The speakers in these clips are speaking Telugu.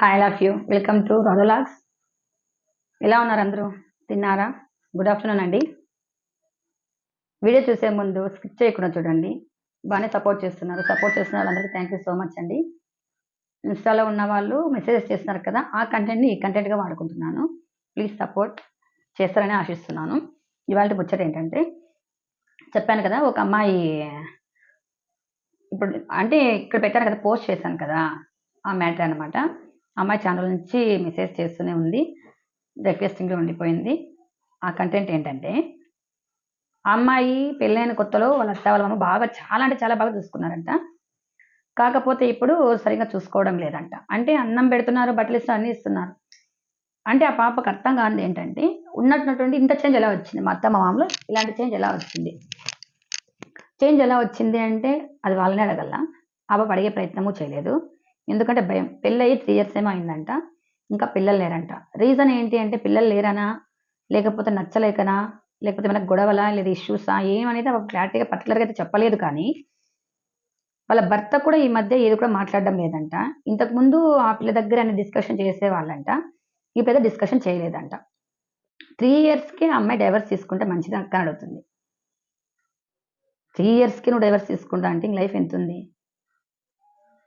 Hi love you welcome to రొడోలాగ్స్ ఎలా ఉన్నారు అందరూ? తిన్నారా? గుడ్ ఆఫ్టర్నూన్ అండి. వీడియో చూసే ముందు స్కిప్ చేయకుండా చూడండి. బాగానే సపోర్ట్ చేస్తున్నారు. సపోర్ట్ చేస్తున్న వాళ్ళందరికీ థ్యాంక్ యూ సో మచ్ అండి. ఇన్స్టాలో ఉన్న వాళ్ళు మెసేజెస్ చేస్తున్నారు కదా ఆ కంటెంట్ని ఈ కంటెంట్గా వాడుకుంటున్నాను. ప్లీజ్ సపోర్ట్ చేస్తారని ఆశిస్తున్నాను. ఇవాళ ముచ్చట ఏంటంటే చెప్పాను కదా ఒక అమ్మాయి ఇప్పుడు అంటే ఇక్కడ పెట్టాను కదా పోస్ట్ చేశాను కదా ఆ మ్యాటర్ అనమాట అమ్మాయి ఛానల్ నుంచి మెసేజ్ చేస్తూనే ఉంది. రిక్వెస్టింగ్లో ఉండిపోయింది. ఆ కంటెంట్ ఏంటంటే అమ్మాయి పెళ్ళైన కొత్తలో వాళ్ళ అత్త వాళ్ళ అమ్మ బాగా చాలా అంటే చాలా బాగా చూసుకున్నారంట. కాకపోతే ఇప్పుడు సరిగ్గా చూసుకోవడం లేదంట. అంటే అన్నం పెడుతున్నారు బట్టలు ఇస్తున్నారు అన్నీ ఇస్తున్నారు. అంటే ఆ పాపకు అర్థం కానిది ఏంటంటే ఉన్నటువంటి ఇంత చేంజ్ ఎలా వచ్చింది? మా అత్త మా మామలో ఇలాంటి చేంజ్ ఎలా వచ్చింది? చేంజ్ ఎలా వచ్చింది అంటే అది వాళ్ళనే అడగల ఆ పాప అడిగే ప్రయత్నము చేయలేదు. ఎందుకంటే భయం. పెళ్ళయి త్రీ ఇయర్స్ ఏమో అయిందంట. ఇంకా పిల్లలు లేరంట. రీజన్ ఏంటి అంటే పిల్లలు లేరనా? లేకపోతే నచ్చలేకనా? లేకపోతే ఏమైనా గొడవలా? లేదా ఇష్యూసా? ఏమనేది క్లారిటీగా పర్టికులర్గా అయితే చెప్పలేదు కానీ వాళ్ళ భర్త కూడా ఈ మధ్య ఏది కూడా మాట్లాడడం లేదంట. ఇంతకుముందు ఆ పిల్ల దగ్గర అన్ని డిస్కషన్ చేసేవాళ్ళంట ఈ పెద్ద డిస్కషన్ చేయలేదంట. త్రీ ఇయర్స్కి అమ్మాయి డైవర్స్ తీసుకుంటే మంచిది అక్క అడుగుతుంది త్రీ ఇయర్స్కి నువ్వు డైవర్స్ తీసుకుంటా అంటే లైఫ్ ఎంత ఉంది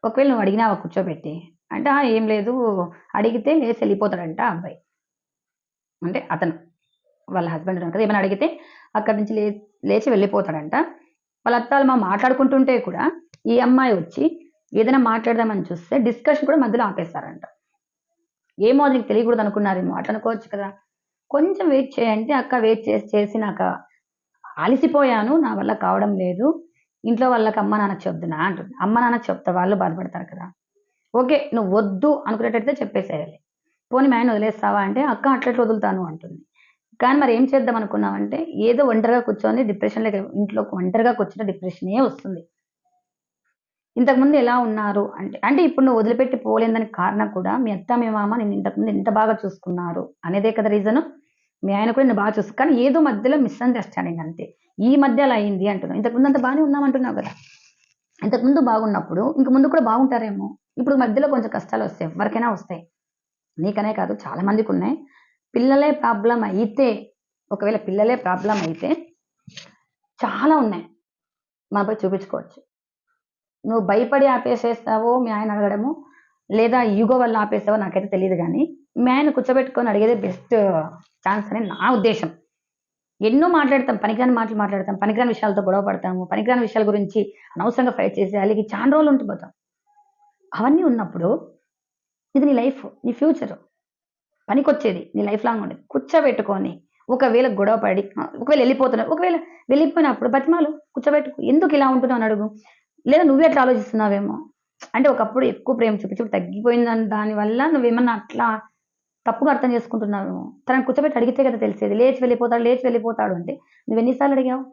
ఒకవేళ నువ్వు అడిగినావా కూర్చోబెట్టి అంటే ఏం లేదు అడిగితే లేచి వెళ్ళిపోతాడంట అబ్బాయి. అంటే అతను వాళ్ళ హస్బెండ్ కదా ఏమైనా అడిగితే అక్కడి నుంచి లే లేచి వెళ్ళిపోతాడంట. వాళ్ళ అత్తాలు మా మాట్లాడుకుంటుంటే కూడా ఈ అమ్మాయి వచ్చి ఏదైనా మాట్లాడదామని చూస్తే డిస్కషన్ కూడా మధ్యలో ఆపేస్తారంట. ఏమో అది నీకు తెలియకూడదు అనుకున్నారేమో అట్లా అనుకోవచ్చు కదా. కొంచెం వెయిట్ చేయండి అక్క వెయిట్ చేసి చేసి నాకు అలసిపోయాను నా వల్ల కావడం లేదు ఇంట్లో వాళ్ళకి అమ్మ నాన్న చెప్తున్నా అంటుంది అమ్మ నాన్న చెప్తా వాళ్ళు బాధపడతారు కదా. ఓకే నువ్వు వద్దు అనుకునేటట్టయితే చెప్పేసేయాలి. పోనీ మా ఆయన వదిలేస్తావా అంటే అక్క అట్లట్లు వదులుతాను? అంటుంది. కానీ మరి ఏం చేద్దాం అనుకున్నామంటే ఏదో ఒంటరిగా కూర్చొని డిప్రెషన్లోకి ఇంట్లో ఒంటరిగా కూర్చున్న డిప్రెషనే వస్తుంది. ఇంతకుముందు ఎలా ఉన్నారు అంటే అంటే ఇప్పుడు నువ్వు వదిలిపెట్టి పోలేదని కారణం కూడా మీ అత్త మీ మామ నేను ఇంతకుముందు ఎంత బాగా చూసుకున్నారు అనేదే కదా రీజను. మీ ఆయన కూడా నేను బాగా చూస్తాను కానీ ఏదో మధ్యలో మిస్అండర్స్టాండింగ్ అంతే. ఈ మధ్య అలా అయింది అంటున్నావు. ఇంతకుముందు అంత బాగానే ఉన్నామంటున్నావు కదా. ఇంతకుముందు బాగున్నప్పుడు ఇంక ముందు కూడా బాగుంటారేమో. ఇప్పుడు మధ్యలో కొంచెం కష్టాలు వస్తాయి. ఎవరికైనా వస్తాయి. నీకనే కాదు చాలా మందికి ఉన్నాయి. పిల్లలే ప్రాబ్లం అయితే ఒకవేళ పిల్లలే ప్రాబ్లం అయితే చాలా ఉన్నాయి. మనపై చూపించుకోవచ్చు. నువ్వు భయపడి ఆపేసేస్తావో మీ ఆయన అడగడము లేదా యుగ వల్ల ఆపేస్తావో నాకైతే తెలియదు కానీ మ్యాన్ కూర్చోబెట్టుకొని అడిగేదే బెస్ట్ ఛాన్స్ అని నా ఉద్దేశం. ఎన్నో మాట్లాడతాం పనికిరాని మాటలు మాట్లాడతాం పనికిరాని విషయాలతో గొడవ పడతాము పనికిరాని విషయాల గురించి అనవసరంగా ఫైట్ చేసి అలాగే చాలా రోజులు ఉండిపోతాం. అవన్నీ ఉన్నప్పుడు ఇది నీ లైఫ్ నీ ఫ్యూచర్ పనికొచ్చేది నీ లైఫ్ లాంగ్ ఉండేది. కూర్చోబెట్టుకొని ఒకవేళ గొడవ పడి ఒకవేళ వెళ్ళిపోతున్నావు ఒకవేళ వెళ్ళిపోయినప్పుడు బతిమాలు కూర్చోబెట్టుకు. ఎందుకు ఇలా ఉంటున్నావు అని అడుగు. లేదా నువ్వే అట్లా ఆలోచిస్తున్నావేమో. అంటే ఒకప్పుడు ఎక్కువ ప్రేమ చూపించి తగ్గిపోయిందని దానివల్ల నువ్వేమన్నా అట్లా తప్పుగా అర్థం చేసుకుంటున్నాను తనని కూర్చోబెట్టి అడిగితే కదా తెలిసేది. లేచి వెళ్ళిపోతాడు లేచి వెళ్ళిపోతాడు అంటే నువ్వు ఎన్నిసార్లు అడిగావు?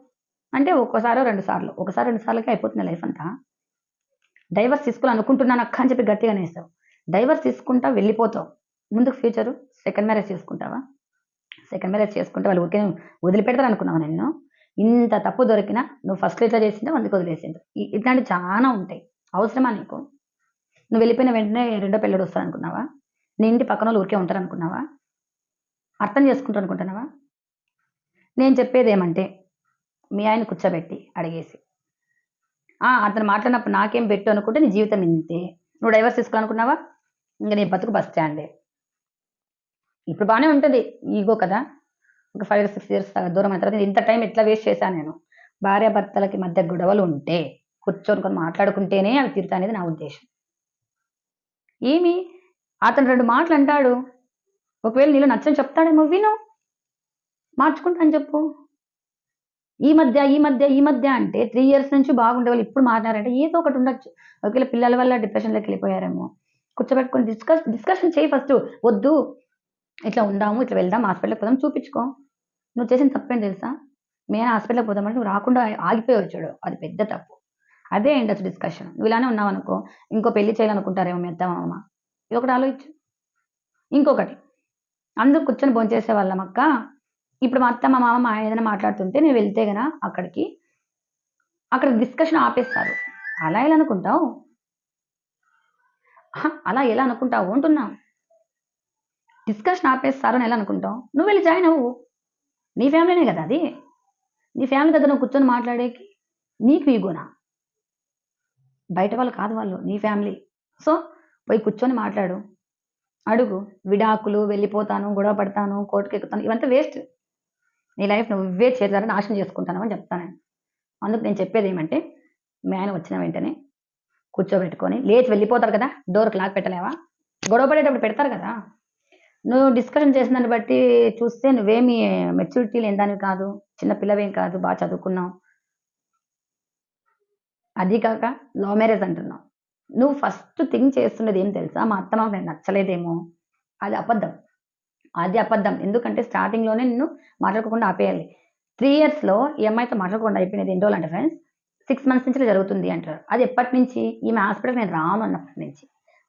అంటే ఒక్కసారో రెండు సార్లు. ఒకసారి రెండు సార్లకే అయిపోతుంది లైఫ్ అంతా. డైవర్స్ తీసుకోవాలి అనుకుంటున్నాను అక్క అని చెప్పి గట్టిగా నేస్తావు డైవర్స్ తీసుకుంటా వెళ్ళిపోతావు. ముందుకు ఫ్యూచరు సెకండ్ మ్యారేజ్ చేసుకుంటావా? సెకండ్ మ్యారేజ్ చేసుకుంటే వాళ్ళు ఊరికే వదిలిపెడతారు అనుకున్నావు నిన్ను? ఇంత తప్పు దొరికినా నువ్వు ఫస్ట్ ఇట్లా చేసింటే అందుకు వదిలేసిండు ఇట్లాంటివి చాలా ఉంటాయి. అవసరమా నీకు? నువ్వు వెళ్ళిపోయిన వెంటనే రెండో పిల్లడు వస్తాడు అనుకున్నావా? నీ ఇంటి పక్కన ఊరికే ఉంటారు అనుకున్నావా అర్థం చేసుకుంటారు అనుకుంటున్నావా? నేను చెప్పేది ఏమంటే మీ ఆయన కూర్చోబెట్టి అడిగేసి. అతను మాట్లాడినప్పుడు నాకేం పెట్టు అనుకుంటే నీ జీవితం ఇంతే. నువ్వు డైవర్స్ తీసుకోవాలనుకున్నావా? ఇంకా నీ బతుకు బస్ స్టాండే. ఇప్పుడు బాగానే ఉంటుంది ఈగో కదా. ఒక ఫైవ్ సిక్స్ ఇయర్స్ దూరం అయిన తర్వాత ఇంత టైం ఎట్లా వేస్ట్ చేశాను నేను? భార్యాభర్తలకి మధ్య గొడవలు ఉంటే కూర్చొని మాట్లాడుకుంటేనే అవి తీరుతా అనేది నా ఉద్దేశం. ఏమి? అతను రెండు మాటలు అంటాడు. ఒకవేళ నీలో నచ్చని చెప్తాడేమో విను. మార్చుకుంటా అని చెప్పు. ఈ మధ్య ఈ మధ్య ఈ మధ్య అంటే త్రీ ఇయర్స్ నుంచి బాగుండే వాళ్ళు ఇప్పుడు మారినారంటే ఏదో ఒకటి ఉండొచ్చు. ఒకవేళ పిల్లల వల్ల డిప్రెషన్లోకి వెళ్ళిపోయారేమో. కూర్చోబెట్టుకొని డిస్కస్ డిస్కషన్ చేయి ఫస్ట్ వద్దు. ఇట్లా ఉందాము ఇట్లా వెళ్దాం హాస్పిటల్కి పోదాం చూపించుకో. నువ్వు చేసిన తప్పేం తెలుసా? మేము హాస్పిటల్కి పోదామంటే నువ్వు రాకుండా ఆగిపోయి వచ్చాడు అది పెద్ద తప్పు. అదే ఉండొచ్చు డిస్కషన్ నువ్వు ఇలానే ఉన్నావు అనుకో ఇంకో పెళ్ళి చేయాలనుకుంటారేమో మీ అత్తమామ ఒకటి ఆలోచించు ఇంకొకటి అందరూ కూర్చొని భోంచేసే వాళ్ళం అక్క ఇప్పుడు మా అత్త మా మామ మా ఏదైనా మాట్లాడుతుంటే నేను వెళ్తే గనా అక్కడికి అక్కడ డిస్కషన్ ఆపేస్తారు అలా ఎలా అనుకుంటావు అలా ఎలా అనుకుంటావు అంటున్నా. డిస్కషన్ ఆపేస్తారు అని ఎలా అనుకుంటావు? నువ్వు వెళ్ళి జాయిన్ అవ్వు. నీ ఫ్యామిలీనే కదా అది. నీ ఫ్యామిలీ దగ్గర నువ్వు కూర్చొని మాట్లాడేకి నీకు ఈగోనా? బయట వాళ్ళు కాదు వాళ్ళు. నీ ఫ్యామిలీ. సో, పోయి కూర్చొని మాట్లాడు. అడుగు. విడాకులు, వెళ్ళిపోతాను, గొడవ పడతాను, కోర్టుకెక్కుతాను ఇవంతా వేస్ట్. నీ లైఫ్ నువ్వే చేతులారా నాశనం చేసుకుంటున్నావు అని అందుకు నేను చెప్పేదేమంటే, మీ ఆయన వచ్చిన వెంటనే కూర్చోబెట్టుకొని లేచి వెళ్ళిపోతారు కదా! డోర్‌కి లాక్ పెట్టలేవా? గొడవ పడేటప్పుడు పెడతారు కదా! నువ్వు డిస్కషన్ చేసిన దాన్ని బట్టి చూస్తే నువ్వేమి మెచ్యూరిటీ లేని దానివి కాదు. చిన్న పిల్లవేం కాదు. బాగా చదువుకున్నావు. అది కాక లవ్ మ్యారేజ్ అంటున్నావు. నువ్వు ఫస్ట్ థింక్ చేస్తున్నది ఏం తెలుసా? మా అత్త నేను నచ్చలేదేమో! అది అబద్ధం. అది అబద్ధం. ఎందుకంటే స్టార్టింగ్‌లోనే నిన్ను మాట్లాడుకోకుండా ఆపేయాలి. త్రీ ఇయర్స్‌లో ఈ అమ్మాయితో మాట్లాడకుండా అయిపోయినది ఎన్ని రోజులంటే ఫ్రెండ్స్ సిక్స్ మంత్స్ నుంచి జరుగుతుంది అంటారు. అది ఎప్పటినుంచి? ఈమె హాస్పిటల్‌కి నేను రాను అన్నప్పటి నుంచి.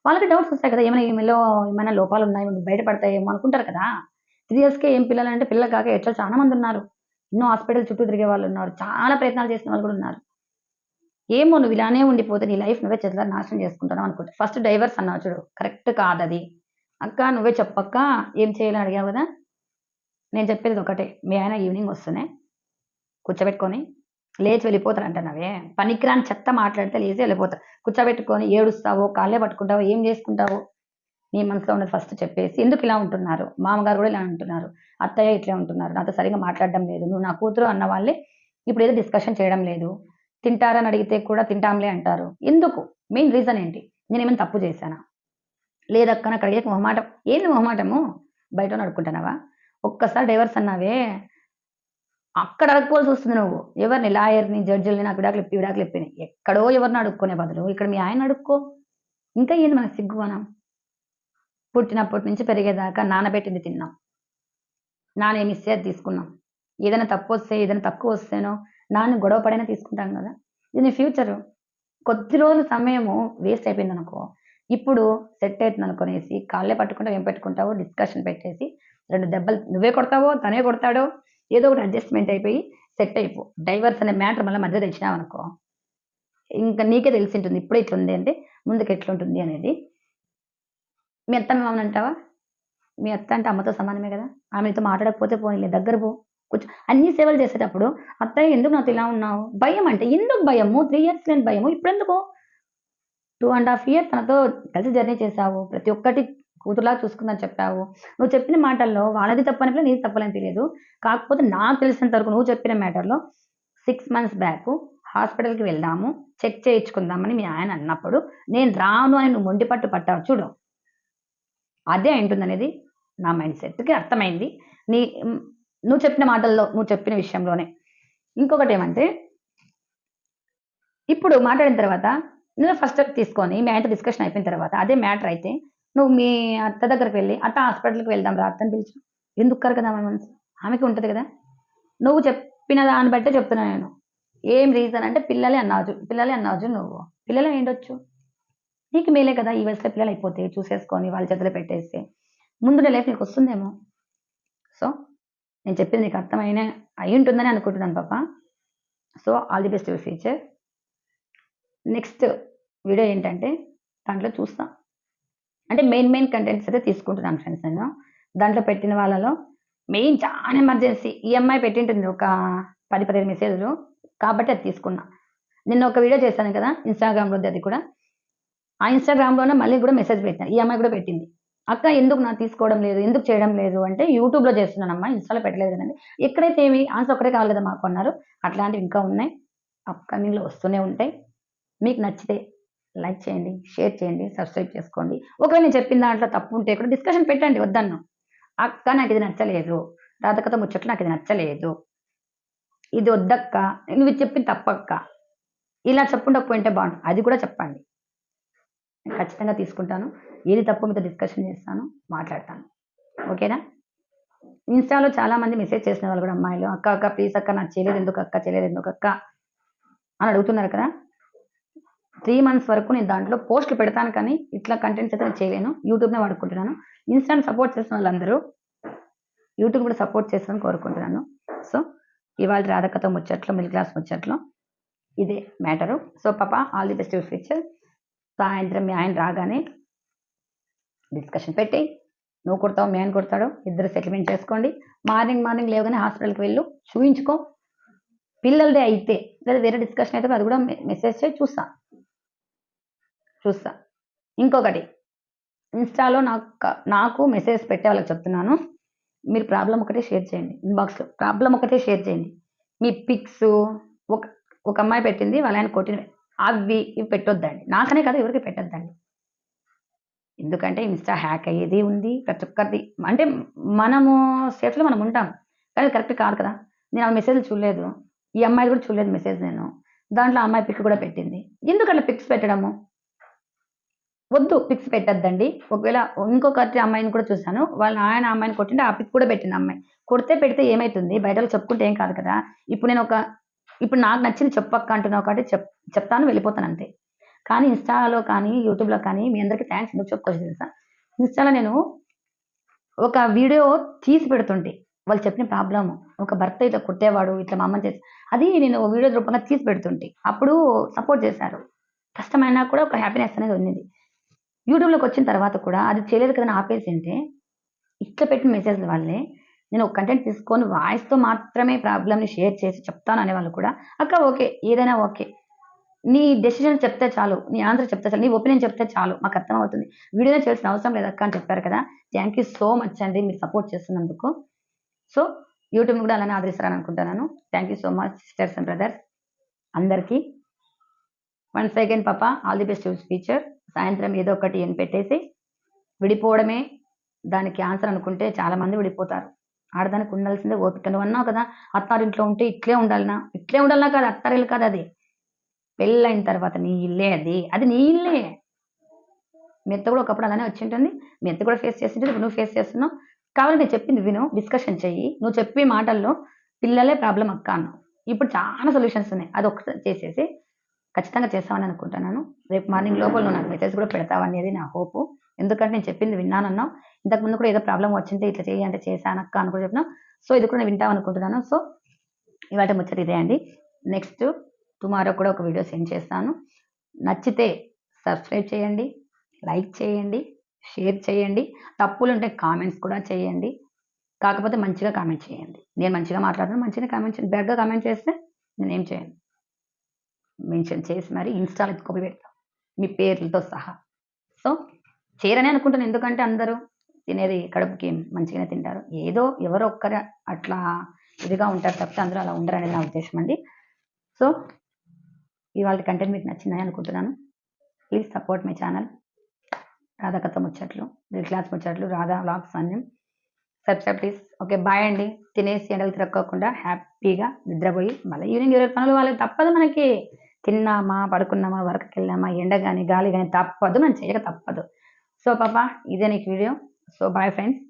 వాళ్ళకి డౌట్స్ వస్తాయి కదా! ఏమైనా ఈమెలో ఏమైనా లోపాలు ఉన్నాయి బయటపడతాయేమో అనుకుంటారు కదా! త్రీ ఇయర్స్‌కే ఏం పిల్లలు అంటే పిల్లలు కాక ఎట్లా చాలా మంది ఉన్నారు. ఎన్నో హాస్పిటల్ చుట్టూ తిరిగే వాళ్ళు ఉన్నారు. చాలా ప్రయత్నాలు చేసిన వాళ్ళు కూడా ఉన్నారు. ఏమో నువ్వు ఇలానే ఉండిపోతే నీ లైఫ్ నువ్వే చేతులారా నాశనం చేసుకుంటావు అనుకుంటా. ఫస్ట్ డైవర్స్ అన్నావు చూడు. కరెక్ట్ అది అక్క నువ్వే చెప్పక్క ఏం చేయాలని అడిగావు కదా! నేను చెప్పేది ఒకటే. మీ ఆయన ఈవినింగ్ వస్తూనే కూర్చోబెట్టుకొని లేచి వెళ్ళిపోతారంటున్నావే. పనికిరాని చెత్త మాట్లాడితే లేచి వెళ్ళిపోతారు. కూర్చోబెట్టుకొని ఏడుస్తావో, కాళ్ళే పట్టుకుంటావో, ఏం చేసుకుంటావు నీ మనసులో ఉన్నది ఫస్ట్ చెప్పేసి ఎందుకు ఇలా ఉంటున్నారు? మామగారు కూడా ఇలా ఉంటున్నారు. అత్తయ్య ఇట్లా ఉంటున్నారు. నాతో సరిగ్గా మాట్లాడడం లేదు. నువ్వు నా కూతురు అన్న వాళ్ళే ఇప్పుడేదో డిస్కషన్ చేయడం లేదు. తింటారని అడిగితే కూడా తింటాంలే అంటారు. ఎందుకు? మెయిన్ రీజన్ ఏంటి? నేనేమైనా తప్పు చేశానా? లేదక్క నాకు అడిగేకి మొహమాటం. ఏంది మొహమాటము? బయట అడుక్కుంటున్నావా? ఒక్కసారి డైవర్స్ అన్నావే అక్కడ అడుక్కోవాల్సి వస్తుంది నువ్వు. ఎవరిని? లాయర్‌ని, జడ్జిల్ని నాకు విడాకులు ఇప్పి, విడాకులు ఇప్పి ఎక్కడో ఎవరిని అడుక్కునే బదులు ఇక్కడ మీ ఆయన అడుక్కో. ఇంకా ఏంది మనకు సిగ్గుమానం? పుట్టినప్పటి నుంచి పెరిగేదాకా నానబెట్టింది తిన్నాం. నానేమిస్తే అది తీసుకున్నాం. ఏదైనా తప్పు వస్తే ఏదైనా తక్కువ వస్తేనో నాన్న గొడవ పడైనా తీసుకుంటాం కదా! ఇది నీ ఫ్యూచరు. కొద్ది రోజులు సమయము వేస్ట్ అయిపోయింది అనుకో ఇప్పుడు సెట్ అవుతుంది అనుకునేసి కాళ్ళే పట్టుకుంటావు ఏం పెట్టుకుంటావో డిస్కషన్ పెట్టేసి రెండు దెబ్బలు నువ్వే కొడతావో, తనే కొడతాడో ఏదో ఒకటి అడ్జస్ట్‌మెంట్ అయిపోయి సెట్ అయిపో. డైవర్స్ అనే మ్యాటర్ మళ్ళీ మధ్య తెచ్చినావు తెచ్చినావనుకో, ఇంకా నీకే తెలిసి ఉంటుంది ఇప్పుడే ఇట్లుంది అంటే ముందుకు ఎట్లుంటుంది అనేది. మీ అత్తని మామని అంటావా? మీ అత్త అంటే అమ్మతో సమానమే కదా! ఆమెతో మాట్లాడకపోతే పోనీలే దగ్గర పో. కొంచెం అన్ని సేవలు చేసేటప్పుడు అత్తయ్య ఎందుకు నాతో ఇలా ఉన్నావు? భయం అంటే ఎందుకు భయము? త్రీ ఇయర్స్ లేని భయము ఇప్పుడెందుకు? 2 ½ ఇయర్ తనతో కలిసి జర్నీ చేసావు ప్రతి ఒక్కటి కూతురులా చూసుకుందని చెప్పావు. నువ్వు చెప్పిన మాటల్లో వాళ్ళది తప్పు అనిపియలేదు, నీది తప్పని తెలియదు. కాకపోతే నాకు తెలిసినంత వరకు నువ్వు చెప్పిన మ్యాటర్‌లో సిక్స్ మంత్స్ బ్యాక్ హాస్పిటల్‌కి వెళ్దాము. చెక్ చేయించుకుందామని మీ ఆయన అన్నప్పుడు నేను రాను అని నువ్వు మొండి పట్టు పట్టావు చూడు. అదే అయుంటుందనేది నా మైండ్ సెట్‌కి అర్థమైంది. నీ నువ్వు చెప్పిన మాటల్లో, నువ్వు చెప్పిన విషయంలోనే. ఇంకొకటి ఏమంటే ఇప్పుడు మాట్లాడిన తర్వాత నువ్వు ఫస్ట్ స్టెప్ తీసుకొని మీ ఆయనతో డిస్కషన్ అయిపోయిన తర్వాత అదే మ్యాటర్ అయితే నువ్వు మీ అత్త దగ్గరికి వెళ్ళి అత్త హాస్పిటల్‌కి వెళ్దాం రా అత్తని పిలుచు. ఎందుకు కదా ఆమె మనసు? ఆమెకి ఉంటుంది కదా! నువ్వు చెప్పిన దాన్ని బట్టే చెప్తున్నా నేను. ఏం రీజన్ అంటే పిల్లలే అన్నావు పిల్లలే అన్నావు నువ్వు. పిల్లలు ఏంటొచ్చు నీకు మేలే కదా! ఈ వయసులో పిల్లలు అయిపోతే చూసేసుకొని వాళ్ళ చేతిలో పెట్టేస్తే. ముందుండే లైఫ్ నీకు వస్తుందేమో. సో, నేను చెప్పింది నీకు అర్థమైన ఉంటుందని అనుకుంటున్నాను పాప. So, all the best your future. Next video ఏంటంటే దాంట్లో చూస్తా. అంటే మెయిన్ మెయిన్ కంటెంట్స్ అయితే తీసుకుంటున్నాను ఫ్రెండ్స్ నేను. దాంట్లో పెట్టిన వాళ్ళలో మెయిన్ చాలా ఎమర్జెన్సీ ఈఎంఐ పెట్టింటుంది ఒక 10, 15 మెసేజ్‌లు. కాబట్టి అది తీసుకున్నా. నిన్న ఒక వీడియో చేశాను కదా! ఇన్స్టాగ్రామ్లో అది కూడా. ఆ ఇన్‌స్టాగ్రామ్‌లోనే మళ్ళీ కూడా మెసేజ్ పెట్టాను. ఈఎంఐ కూడా పెట్టింది. అక్క ఎందుకు నా తీసుకోవడం లేదు? ఎందుకు చేయడం లేదు? అంటే యూట్యూబ్‌లో చేస్తున్నానమ్మా. ఇన్‌స్టాలో పెట్టలేదు కదండి ఎక్కడైతే ఏమి ఆన్సర్ ఒక్కడే కావాలి కదా మాకు అన్నారు. అట్లాంటివి ఇంకా ఉన్నాయి. అప్‌కమింగ్‌లో వస్తూనే ఉంటాయి. మీకు నచ్చితే లైక్ చేయండి, షేర్ చేయండి, సబ్స్క్రైబ్ చేసుకోండి. ఒకవేళ నేను చెప్పిన దాంట్లో తప్పు ఉంటే కూడా డిస్కషన్ పెట్టండి వద్దన్ను. అక్క నాకు ఇది నచ్చలేదు. రాధక్కతో ముచ్చట్లు నాకు ఇది నచ్చలేదు. ఇది వద్దక్క. నువ్వు చెప్పింది తప్పక్క. ఇలా చెప్పుండకపోయింటే బాగుంటుంది అది కూడా చెప్పండి. నేను ఖచ్చితంగా తీసుకుంటాను. ఏది తప్పు మీతో డిస్కషన్ చేస్తాను. మాట్లాడతాను. ఓకేనా? ఇన్‌స్టాలో చాలామంది మెసేజ్ చేసిన వాళ్ళు కూడా అమ్మాయిలు అక్క అక్క ప్లీజ్ అక్క నాకు చేయలేదు ఎందుకక్క? చేయలేదు ఎందుకు అక్క అని అడుగుతున్నారు కదా! త్రీ మంత్స్ వరకు నేను దాంట్లో పోస్ట్‌లు పెడతాను కానీ ఇట్లా కంటెంట్స్ అయితే నేను చేయలేను. యూట్యూబ్‌నే వాడుకుంటున్నాను. ఇన్‌స్టాని సపోర్ట్ చేసిన వాళ్ళందరూ యూట్యూబ్ కూడా సపోర్ట్ చేస్తాను కోరుకుంటున్నాను. సో, ఇవాళ రాధక్కతో ముచ్చట్లు, మిడిల్ క్లాస్ ముచ్చట్లో ఇదే మ్యాటరు. సో, పాప ఆల్ ది బెస్ట్ ఫ్యూచర్. సాయంత్రం మీ ఆయన రాగానే డిస్కషన్ పెట్టి నువ్వు కుడతావు? మేము కుడతాడు? ఇద్దరు సెటిల్మెంట్ చేసుకోండి. మార్నింగ్ మార్నింగ్ లేవగానే హాస్పిటల్కి వెళ్ళు. చూయించుకో. పిల్లలదే అయితే లేదా వేరే డిస్కషన్ అయితే అది కూడా మెసేజ్ చేసి చూస్తా. చూస్తా. ఇంకొకటి ఇన్స్టాలో నాకు నాకు మెసేజ్ పెట్టే వాళ్ళకి చెప్తున్నాను. మీరు ప్రాబ్లం ఒకటే షేర్ చేయండి. ఇన్బాక్స్లో ప్రాబ్లం ఒకటే షేర్ చేయండి. మీ పిక్స్ ఒక ఒక అమ్మాయి పెట్టింది వాళ్ళ ఆయన కొట్టిన అవి ఇవి పెట్టొద్దండి. నాకనే కాదు ఎవరికి పెట్టొద్దండి. ఎందుకంటే ఇన్స్టా హ్యాక్ అయ్యేది ఉంది ప్రతి ఒక్కరిది. అంటే మనము సేఫ్లో మనం ఉంటాం. కానీ కరెక్ట్ కాదు కదా. నేను ఆ మెసేజ్ చూడలేదు. ఈ అమ్మాయి కూడా చూడలేదు మెసేజ్ నేను. దాంట్లో ఆ అమ్మాయి పిక్ కూడా పెట్టింది. ఎందుకు అట్లా పిక్స్ పెట్టడము? వద్దు పిక్స్ పెట్టద్దండి. ఒకవేళ ఇంకొకటి అమ్మాయిని కూడా చూశాను. వాళ్ళ ఆయన అమ్మాయిని కొట్టింటే ఆ పిక్ కూడా పెట్టింది అమ్మాయి. కొడితే పెడితే ఏమవుతుంది బయట చెప్పుకుంటే ఏం కాదు కదా. ఇప్పుడు నేను ఒక ఇప్పుడు నాకు నచ్చింది చెప్పక్క అంటున్నావు కాబట్టి చెప్ చెప్తాను వెళ్ళిపోతాను అంతే. కానీ ఇన్స్టాలో కానీ యూట్యూబ్లో కానీ మీ అందరికీ థ్యాంక్స్ ఎందుకు చెప్పుకోవచ్చు తెలుసా? ఇన్స్టాలో నేను ఒక వీడియో తీసి పెడుతుంటే వాళ్ళు చెప్పిన ప్రాబ్లం ఒక భర్త ఇట్లా కుట్టేవాడు ఇట్లా మా అమ్మ చేసి అది నేను వీడియో రూపంగా తీసి పెడుతుంటే అప్పుడు సపోర్ట్ చేశారు. కష్టమైనా కూడా ఒక హ్యాపీనెస్ అనేది ఉంది యూట్యూబ్లోకి వచ్చిన తర్వాత కూడా అది చేయలేదు కదా ఆపేసి అంటే ఇట్లా పెట్టిన మెసేజ్ల వాళ్ళే నేను ఒక కంటెంట్ తీసుకొని వాయిస్తో మాత్రమే ప్రాబ్లమ్ని షేర్ చేసి చెప్తాను అనేవాళ్ళు కూడా అక్క ఓకే ఏదైనా ఓకే. నీ డెసిషన్ చెప్తే చాలు నీ ఆన్సర్ చెప్తే చాలు నీ ఒపీనియన్ చెప్తే చాలు మాకు అర్థమవుతుంది. వీడియోనే చేయాల్సిన అవసరం లేదు అక్క అని చెప్పారు కదా. థ్యాంక్ యూ సో మచ్ అండి మీరు సపోర్ట్ చేస్తున్నందుకు. సో యూట్యూబ్ కూడా అలానే ఆదరిస్తారని అనుకుంటున్నాను. Thank you so much sisters and brothers అందరికీ వన్ సెకండ్ పాప ఆల్ ది బెస్ట్ ఫీచర్ సాయంత్రం ఏదో ఒకటి అని పెట్టేసి విడిపోవడమే దానికి ఆన్సర్ అనుకుంటే చాలా మంది విడిపోతారు. ఆడదానికి ఉండాల్సిందే ఓపిక. నువ్వు అన్నావు కదా అత్తారింట్లో ఉంటే ఇట్లే ఉండాలనా? ఇట్లే ఉండాలనా కాదు అత్తారిల్లు కాదు అది. పెళ్ళైన తర్వాత నీ ఇల్లే అది. అది నీ ఇల్లే. మీ అత్త కూడా ఒకప్పుడు అలానే వచ్చి ఉంటుంది మీ అత్త కూడా ఫేస్ చేసి ఇప్పుడు నువ్వు ఫేస్ చేస్తున్నావు. కాబట్టి నేను చెప్పింది విను డిస్కషన్ చెయ్యి. నువ్వు చెప్పే మాటల్లో పిల్లలే ప్రాబ్లం అక్క అన్నావు. ఇప్పుడు చాలా సొల్యూషన్స్ ఉన్నాయి. అది ఒకటి చేసేసి ఖచ్చితంగా చేస్తామని అనుకుంటున్నాను. రేపు మార్నింగ్ లోపల నువ్వు నాకు మెసేజ్ కూడా పెడతావనేది నా హోపు ఎందుకంటే నేను చెప్పింది విన్నానన్నావు. ఇంతకు ముందు కూడా ఏదో ప్రాబ్లం వచ్చింటే ఇట్లా చేయి అంటే చేశానక్క అని కూడా చెప్పిన. సో ఇది కూడా నేను వింటాం అనుకుంటున్నాను. సో ఇవాళ ముచ్చట ఇదే అండి. నెక్స్ట్ టుమారో కూడా ఒక వీడియో సెండ్ చేస్తాను. నచ్చితే సబ్స్క్రైబ్ చేయండి లైక్ చేయండి షేర్ చేయండి. తప్పులు ఉంటే కామెంట్స్ కూడా చేయండి. కాకపోతే మంచిగా కామెంట్ చేయండి. నేను మంచిగా మాట్లాడుతున్నాను మంచిగా కామెంట్ చేయండి బ్యాడ్గా కామెంట్ చేస్తే నేను ఏం చేయను. మెన్షన్ చేసి మరి ఇన్స్టాల్ ఎత్తుకొని పెడతాం. మీ పేర్లతో సహా. సో చేరనే అనుకుంటాను ఎందుకంటే అందరూ తినేది కడుపుకి మంచిగానే తింటారు. ఏదో ఎవరో ఒక్కరు అట్లా ఇదిగా ఉంటారు తప్పితే అందరూ అలా ఉండరు అనేది నా ఉద్దేశం అండి. సో ఇవాళ కంటెంట్ మీకు నచ్చిందని అనుకుంటున్నాను. Please support my channel Radha కథ ముచ్చట్లు మిడిల్ క్లాస్ ముచ్చట్లు రాధా వ్లాగ్స్ అన్ని సబ్స్క్రైబ్ ప్లీజ్ ఓకే బాయ్ అండి. తినేసి ఎండలు తిరక్కోకుండా హ్యాపీగా నిద్రపోయి మళ్ళీ ఈవినింగ్ ఇరవై పనులు వాళ్ళకి తప్పదు మనకి. తిన్నామా పడుకున్నామా వర్క్కి వెళ్ళామా ఎండ కానీ గాలి కానీ తప్పదు మనం చేయక తప్పదు. సో పాప ఇదే నీకు వీడియో సో బాయ్ ఫ్రెండ్స్